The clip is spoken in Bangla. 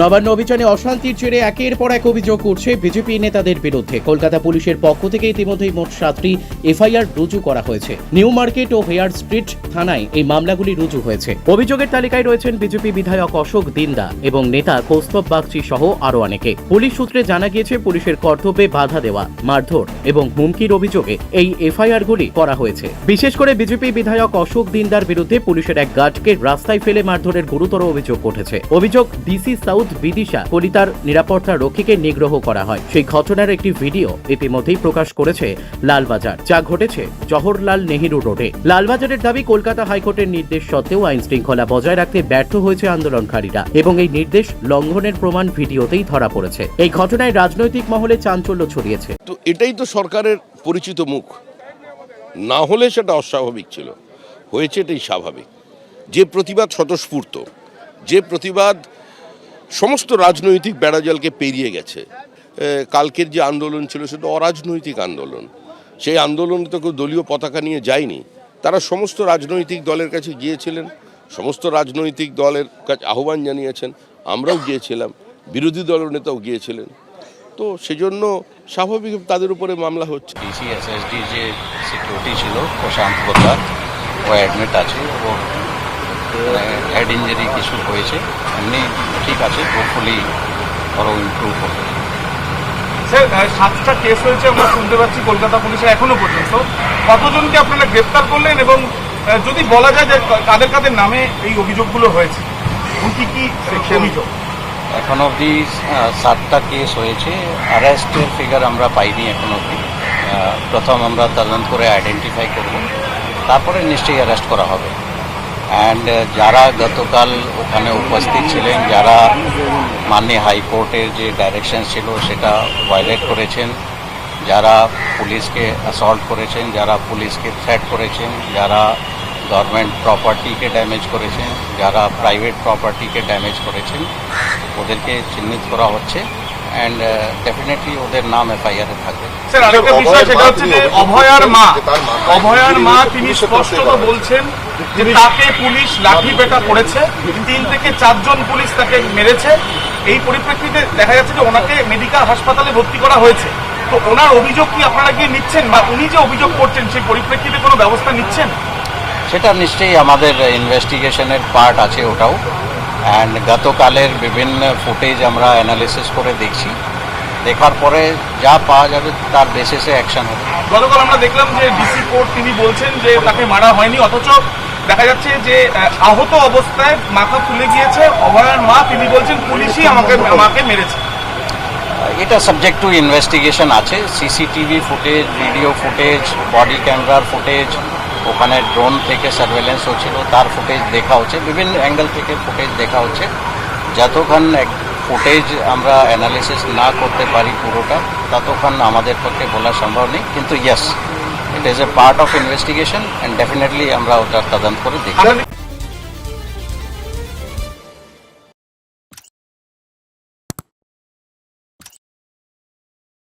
নবান্ন অভিযানে অশান্তির জেরে একের পর এক অভিযোগ করছে বিজেপি নেতাদের বিরুদ্ধে। কলকাতা পুলিশের পক্ষ থেকে ইতিমধ্যেই মোট সাতটি এফআইআর রুজু করা হয়েছে। নিউ মার্কেট ও হেয়ার স্ট্রিট থানায় এই মামলাগুলি রুজু হয়েছে। অভিযোগের তালিকায় রয়েছেন বিজেপি বিধায়ক অশোক দিন্দা এবং নেতা কৌস্তব বাগচি সহ আরও অনেকে। পুলিশ সূত্রে জানা গিয়েছে, পুলিশের কর্তব্যে বাধা দেওয়া, মারধর এবং হুমকির অভিযোগে এই এফআইআরগুলি করা হয়েছে। বিশেষ করে বিজেপি বিধায়ক অশোক দিন্দার বিরুদ্ধে পুলিশের এক গার্ডকে রাস্তায় ফেলে মারধরের গুরুতর অভিযোগ উঠেছে। অভিযোগ ডিসি সাউথ বিদিশা কলিতার নিরাপত্তা রক্ষীকে নিগ্রহ করা হয়। সেই ঘটনার একটি ভিডিও ইতিমধ্যেই প্রকাশ করেছে লালবাজার, যা ঘটেছে জওহরলাল নেহেরু রোডে। লালবাজারের দাবি, কলকাতা হাইকোর্টের নির্দেশ সত্ত্বেও আইন শৃঙ্খলা বজায় রাখতে ব্যর্থ হয়েছে আন্দোলনকারীরা এবং এই নির্দেশ লঙ্ঘনের প্রমাণ ভিডিওতেই ধরা পড়েছে। এই ঘটনায় রাজনৈতিক মহলে চাঞ্চল্য ছড়িয়েছে। তো এটাই তো সরকারের পরিচিত মুখ। না হলে সেটা অস্বাভাবিক ছিল। হয়েছে এটাই স্বাভাবিক। যে প্রতিবাদ স্বতঃস্ফূর্ত, যে প্রতিবাদ সমস্ত রাজনৈতিক বেড়াজালকে পেরিয়ে গেছে। কালকের যে আন্দোলন ছিল সেটা অরাজনৈতিক আন্দোলন। সেই আন্দোলনে তো কেউ দলীয় পতাকা নিয়ে যায়নি। তারা সমস্ত রাজনৈতিক দলের কাছে গিয়েছিলেন, সমস্ত রাজনৈতিক দলের কাছে আহ্বান জানিয়েছেন, আমরাও গিয়েছিলাম, বিরোধী দলের নেতাও গিয়েছিলেন। তো সেজন্য স্বাভাবিক তাদের উপরে মামলা হচ্ছে। যে সিকিউরিটি ছিল, প্রশান্ত ও অ্যাডমিট আছে, ও হেড ইঞ্জুরি কিছু হয়েছে এমনি ঠিক আছে হোপফুলি ওরও ইমপ্রুভ হবে। স্যার সাতটা কেস হয়েছে আমরা শুনতে পাচ্ছি কলকাতা পুলিশের এখনও পর্যন্ত। কতজনকে আপনারা গ্রেপ্তার করলেন এবং যদি বলা যায় যে কাদের কাদের নামে এই অভিযোগগুলো হয়েছে কি কি অভিযোগ? এখন অবধি সাতটা কেস হয়েছে অ্যারেস্টের ফিগার আমরা পাইনি এখন অবধি। প্রথম আমরা তদন্ত করে আইডেন্টিফাই করব তারপরে নিশ্চয়ই অ্যারেস্ট করা হবে। অ্যান্ড যারা গতকাল ওখানে উপস্থিত ছিলেন যারা মাননীয় হাইকোর্টের যে ডাইরেকশন ছিল সেটা ভায়োলেট করেছেন যারা পুলিশকে অ্যাসল্ট করেছেন যারা পুলিশকে থ্রেট করেছেন যারা গভর্নমেন্ট প্রপার্টিকে ড্যামেজ করেছেন যারা প্রাইভেট প্রপার্টিকে ড্যামেজ করেছেন ওদেরকে চিহ্নিত করা হচ্ছে। অ্যান্ড ডেফিনেটলি ওদের নাম এফআইআরে থাকবে। স্যার আরেকটা বিষয় সেটা হচ্ছে যে অভয়ার মা অভয়ার মা তিনি স্পষ্টত বলছেন তাকে পুলিশ লাঠি পেটা করেছে তিন থেকে চারজন পুলিশ তাকে মেরেছে। এই পরিপ্রেক্ষিতে দেখা যাচ্ছে যে ওনাকে মেডিকেল হাসপাতালে ভর্তি করা হয়েছে। তো ওনার অভিযোগ কি আপনারা গিয়ে নিচ্ছেন বা উনি যে অভিযোগ করছেন সেই পরিপ্রেক্ষিতে কোনো ব্যবস্থা নিচ্ছেন? সেটা নিশ্চয়ই আমাদের ইনভেস্টিগেশনের পার্ট আছে ওটাও। অ্যান্ড গতকালের বিভিন্ন ফুটেজ আমরা অ্যানালিসিস করে দেখছি। দেখার পরে যা পাওয়া যাবে তার বেসিসে অ্যাকশন হবে। গতকাল আমরা দেখলাম যে ডিসি কোর্ট তিনি বলছেন যে তাকে মারা হয়নি অথচ দেখা যাচ্ছে যে আহত অবস্থায় মাথা ফুলে গিয়েছে, অভয়ার মা, তিনি বলছেন, পুলিশই আমাকে আমাকে মেরেছে। এটা সাবজেক্ট টু ইনভেস্টিগেশন আছে। CCTV footage video footage body ক্যামেরার ফুটেজ ওখানে ড্রোন থেকে সার্ভেলেন্স হচ্ছিল, তার ফুটেজ দেখা হচ্ছে, বিভিন্ন অ্যাঙ্গেল থেকে ফুটেজ দেখা হচ্ছে। যতক্ষণ এক ফুটেজ আমরা অ্যানালিসিস না করতে পারি পুরোটা, ততক্ষণ আমাদের পক্ষে বলা সম্ভব নেই, কিন্তু yes it is a part of investigation and definitely আমরা ওটা তদন্ত করে দেখি